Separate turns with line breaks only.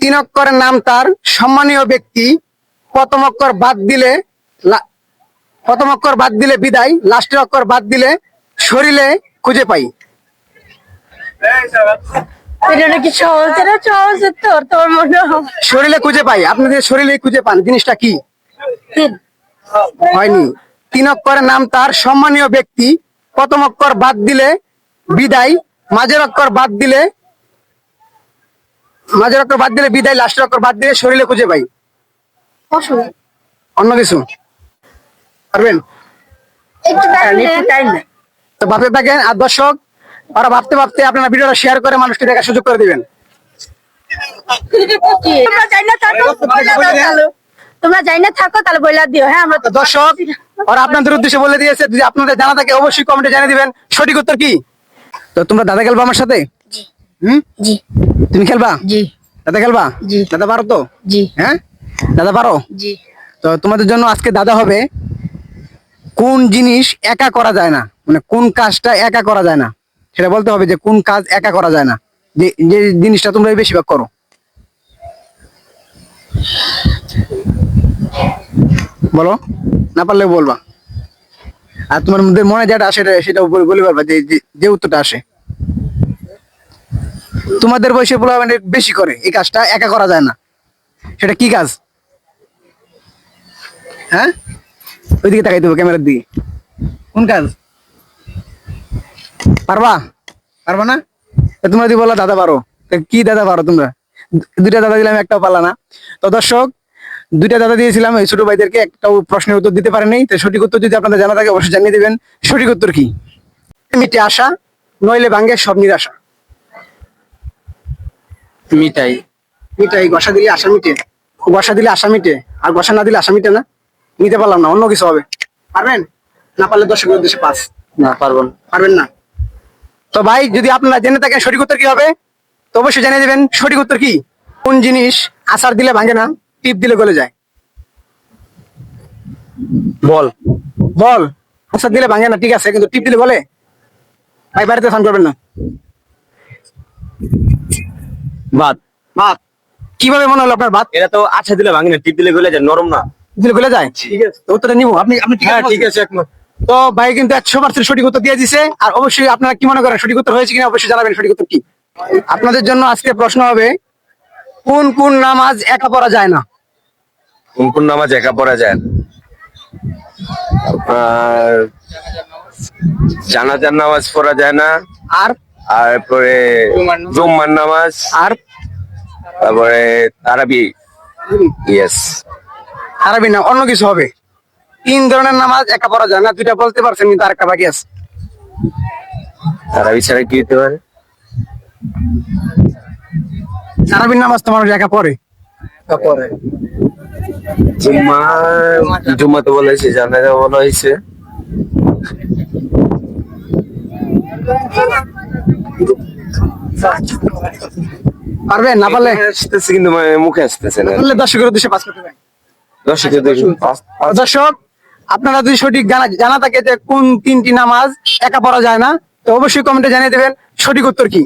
তিন অক্ষরের নাম তার। সম্মানীয় ব্যক্তি প্রথম অক্ষর বাদ দিলে প্রথম অক্ষর বাদ দিলে বিদায় লাস্টের অক্ষর বাদ দিলে শরীরে খুঁজে পাই। শরীরে খুঁজে পাই। আপনাদের শরীরে খুঁজে পান জিনিসটা কি। হয়নি। তিন অক্ষরের নাম তার। সম্মানীয় ব্যক্তি প্রথম অক্ষর বাদ দিলে বিদায় মাঝের অক্ষর বাদ দিলে মাঝের অক্ষর বাদ দিলে বিদায় লাস্টের অক্ষর বাদ দিলে শরীরে খুঁজে পাই। অন্য কিছু। পারবেন? তো ভাবতে থাকেন আর দর্শক ওরা ভাবতে ভাবতে আপনারা ভিডিওটা শেয়ার করে মানুষকে দেখার সুযোগ করে দিবেন।
তোমরা যাই না থাকো তাহলে। তোমরা যাই না থাকো তাহলে বইলা দিও। হ্যাঁ আমরা
তো দর্শক ওরা আপনাদের উদ্দেশ্যে বলে দিয়েছে যদি আপনাদের জানা থাকে অবশ্যই কমেন্টে জানিয়ে দিবেন। সঠিক উত্তর কি? তো তোমরা দাদা খেলবা আমার সাথে? হুম?
জি।
তুমি খেলবা?
জি।
দাদা খেলবা?
জি।
দাদা পারো তো?
জি।
হ্যাঁ? দাদা পারো?
জি।
তো তোমাদের জন্য আজকে দাদা হবে কোন জিনিস একা করা যায় না? মানে কোন কাজটা একা করা যায় না? সেটা বলতে হবে যে কোন কাজ একা করা যায় না? যে যে জিনিসটা তোমরা বেশিরভাগ করো। বলো না পারলে বলবা। আর তোমার মধ্যে মনে যেটা আসে সেটা- সেটা বলে পারবা যে- যে উত্তরটা আসে। তোমাদের বয়সে বলা মানে বেশি করে, এই কাজটা একা করা যায় না। সেটা কি কাজ? হ্যাঁ? ওইদিকে তাকাই দেবো ক্যামেরার দিকে। কোন কাজ? পারবা? পারবা না? তোমরা যদি বলো দাদা পারো। কি দাদা পারো তোমরা? দুইটা দাদা দিলাম, একটাও পারলা না। তো দর্শক, দুইটা দাদা দিয়েছিলাম, এই ছোট ভাইদেরকে একটাও প্রশ্নের উত্তর দিতে পারেনি। তো সঠিক উত্তর যদি আপনাদের জানা থাকে, অবশ্যই জানিয়ে দেবেন। সঠিক উত্তর কি? মিটে আশা নইলে ভাঙ্গে সব নিরাশা।
মিটাই
মিটাই গসা দিলে আশা মিটে গসা দিলে আশা মিটে আর গসা না দিলে আশা মিটে না। নিতে পারলাম না অন্য কিছু হবে। পারবেন? না পারলে দর্শকের উদ্দেশ্যে পাস।
না পারব না।
পারবেন না। তো ভাই যদি আপনারা জেনে থাকেন সঠিক উত্তর কি হবে তো অবশ্যই জানিয়ে দেবেন সঠিক উত্তর কি? কোন জিনিস আচার দিলে ভাঙে না টিপ দিলে গলে যায়?
বল।
বল। আচার দিলে ভাঙে না ঠিক আছে কিন্তু টিপ দিলে বলে ভাই বাড়িতে ফোন করবেন না।
বাদ
ভাত। কীভাবে মনে হলো আপনার ভাত?
এটা তো আচ্ছা দিলে ভাঙি না টিপ দিলে গলে যায় নরম না।
দিলে গলে যায়? ঠিক আছে। উত্তরটা নিবো। আপনি আপনি
হ্যাঁ ঠিক আছে একমত।
তো ভাই কিন্তু একশো পার্সেন্ট সঠিক উত্তর দিয়ে দিছে। আর অবশ্যই আপনারা কি মনে করেন সঠিক উত্তর হয়েছে কিনা অবশ্যই জানাবেন সঠিক উত্তর কি? আপনাদের জন্য আজকে প্রশ্ন হবে কোন কোন নামাজ একা পড়া যায় না?
কোন কোন নামাজ একা পড়া যায় আপনার জানাজার নামাজ পড়া যায় না।
আর
আর পরে জুম্মার নামাজ।
আর?
তারপরে তারাবি। ইয়েস
আরবি না অন্য কিছু হবে। তিন ধরনের নামাজ একা পড়া যায় না দুইটা বলতে পারছেন কিন্তু আরেকটা বাকি আছে।
তারাবি ছাড়া কি হতে পারে?
আরবির নামাজ তো মানুষ একা পড়ে। পড়ে।
জুম্মা জুম্মা তো বলা হয়েছে জানাজা বলা হয়েছে।
পারবেন? না পারলে?
আসতেছে কিন্তু মুখে আসতেছে না।
পারলে দর্শকের উদ্দেশ্যে পাস করতে পারেন
দর্শকের
দর্শক আপনারা যদি সঠিক জানা জানা থাকে যে কোন তিনটি নামাজ একা পড়া যায় না তো অবশ্যই কমেন্টে জানিয়ে দেবেন। সঠিক উত্তর কি?